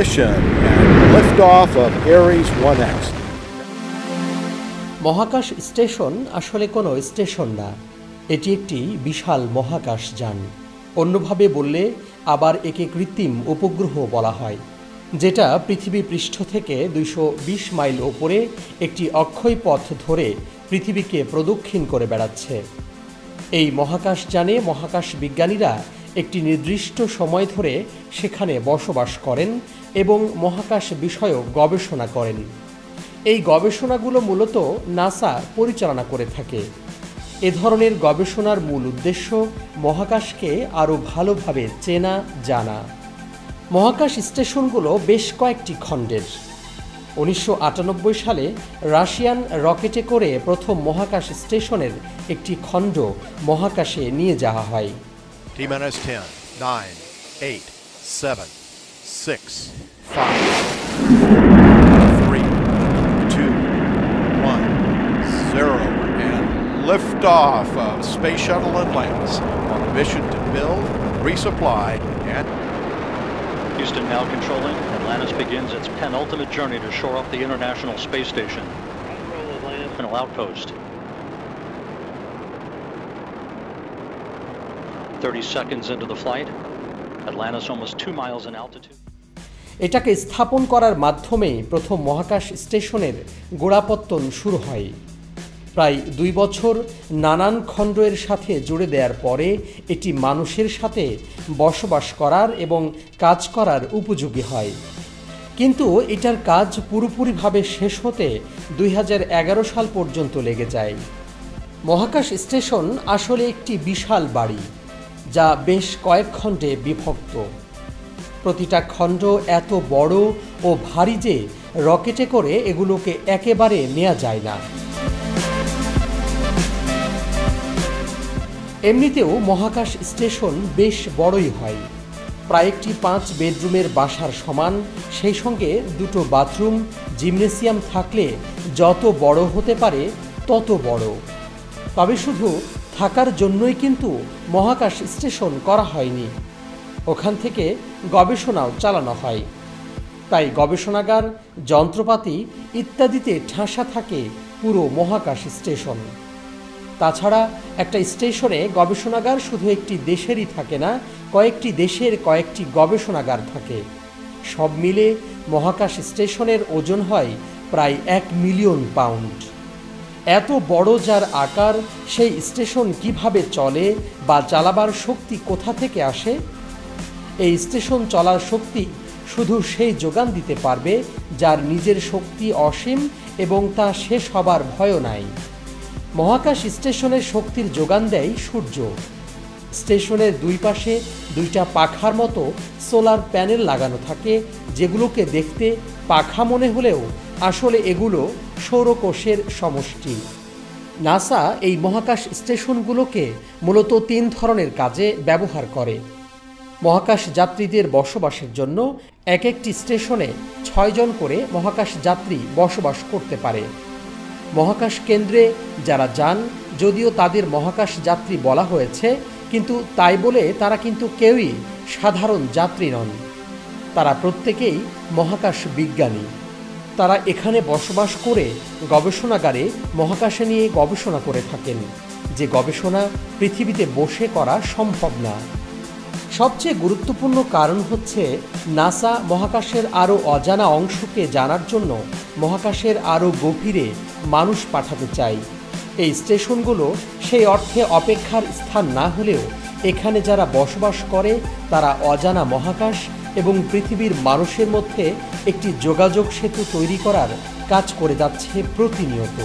ignition and liftoff of Ares 1X. মহাকাশ station আসলে কোনো স্টেশন না। এটি একটি বিশাল মহাকাশ যান। অন্যভাবে বললে আবার একে কৃত্রিম উপগ্রহ বলা হয়, যেটা পৃথিবী পৃষ্ঠ থেকে দুইশো বিশ মাইল ওপরে একটি অক্ষয় পথ ধরে পৃথিবীকে প্রদক্ষিণ করে বেড়াচ্ছে। এই মহাকাশ যানে মহাকাশ বিজ্ঞানীরা একটি নির্দিষ্ট সময় ধরে সেখানে বসবাস করেন এবং মহাকাশ বিষয়ক গবেষণা করেন। এই গবেষণাগুলো মূলত নাসা পরিচালনা করে থাকে। এ ধরনের গবেষণার মূল উদ্দেশ্য মহাকাশকে আরও ভালোভাবে চেনা জানা। মহাকাশ স্টেশনগুলো বেশ কয়েকটি খণ্ডের। উনিশশো আটানব্বই সালে রাশিয়ান রকেটে করে প্রথম মহাকাশ স্টেশনের একটি খণ্ড মহাকাশে নিয়ে যাওয়া হয়। T-10, 9, 8, 7, 6, 5, 2, 1, 0, and liftoff of Space Shuttle Atlantis on a mission to build, resupply, and Houston now controlling. Atlantis begins its penultimate journey to shore up the International Space Station. Final outpost. 30 seconds into the flight. Almost two miles in altitude. এটাকে স্থাপন করার মাধ্যমে প্রথম মহাকাশ স্টেশনের গোড়াপত্তন শুরু হয়। প্রায় দুই বছর নানান খণ্ডের সাথে জুড়ে দেওয়ার পরে এটি মানুষের সাথে বসবাস করার এবং কাজ করার উপযোগী হয়। কিন্তু এটার কাজ পুরোপুরিভাবে শেষ হতে দুই হাজার এগারো সাল পর্যন্ত লেগে যায়। মহাকাশ স্টেশন আসলে একটি বিশাল বাড়ি। যা বেশ কয়েক খণ্ডে বিভক্ত। প্রতিটা খণ্ড এত বড় ও ভারী যে রকেটে করে এগুলোকে একেবারে নেওয়া যায় না। এমনিতেও মহাকাশ স্টেশন বেশ বড়ই হয়। প্রায় একটি পাঁচ বেডরুমের বাসার সমান, সেই সঙ্গে দুটো বাথরুম, জিমনেসিয়াম থাকলে যত বড় হতে পারে তত বড়। তবে শুধু থাকার জন্যই কিন্তু মহাকাশ স্টেশন করা হয়নি। ওখান থেকে গবেষণাও চালানো হয়। তাই গবেষণাগার, যন্ত্রপাতি ইত্যাদিতে ঠাসা থাকে পুরো মহাকাশ স্টেশন। তাছাড়া একটা স্টেশনে গবেষণাগার শুধু একটি দেশেরই থাকে না, কয়েকটি দেশের কয়েকটি গবেষণাগার থাকে। সব মিলে মহাকাশ স্টেশনের ওজন হয় প্রায় এক মিলিয়ন পাউন্ড। এত বড় যার আকার, সেই স্টেশন কীভাবে চলে বা চালাবার শক্তি কোথা থেকে আসে? এই স্টেশন চলার শক্তি শুধু সেই যোগান দিতে পারবে যার নিজের শক্তি অসীম এবং তা শেষ হবার ভয়ও নাই। মহাকাশ স্টেশনের শক্তির যোগান দেয় সূর্য। স্টেশনের দুই পাশে দুইটা পাখার মতো সোলার প্যানেল লাগানো থাকে, যেগুলোকে দেখতে পাখা মনে হলেও আসলে এগুলো সৌরকোষের সমষ্টি। নাসা এই মহাকাশ স্টেশনগুলোকে মূলত তিন ধরনের কাজে ব্যবহার করে। মহাকাশ যাত্রীদের বসবাসের জন্য এক একটি স্টেশনে ছয়জন করে মহাকাশ যাত্রী বসবাস করতে পারে। মহাকাশ কেন্দ্রে যারা যান, যদিও তাদের মহাকাশ যাত্রী বলা হয়েছে, কিন্তু তাই বলে তারা কিন্তু কেউই সাধারণ যাত্রী নন। তারা প্রত্যেকেই মহাকাশ বিজ্ঞানী। তারা এখানে বসবাস করে গবেষণাগারে মহাকাশে নিয়ে গবেষণা করে থাকেন, যে গবেষণা পৃথিবীতে বসে করা সম্ভব না। সবচেয়ে গুরুত্বপূর্ণ কারণ হচ্ছে নাসা মহাকাশের আরও অজানা অংশকে জানার জন্য মহাকাশের আরও গভীরে মানুষ পাঠাতে চাই এই স্টেশনগুলো সেই অর্থে অপেক্ষার স্থান না হলেও এখানে যারা বসবাস করে তারা অজানা মহাকাশ এবং পৃথিবীর মানুষের মধ্যে একটি যোগাযোগ সেতু তৈরি করার কাজ করে যাচ্ছে প্রতিনিয়ত।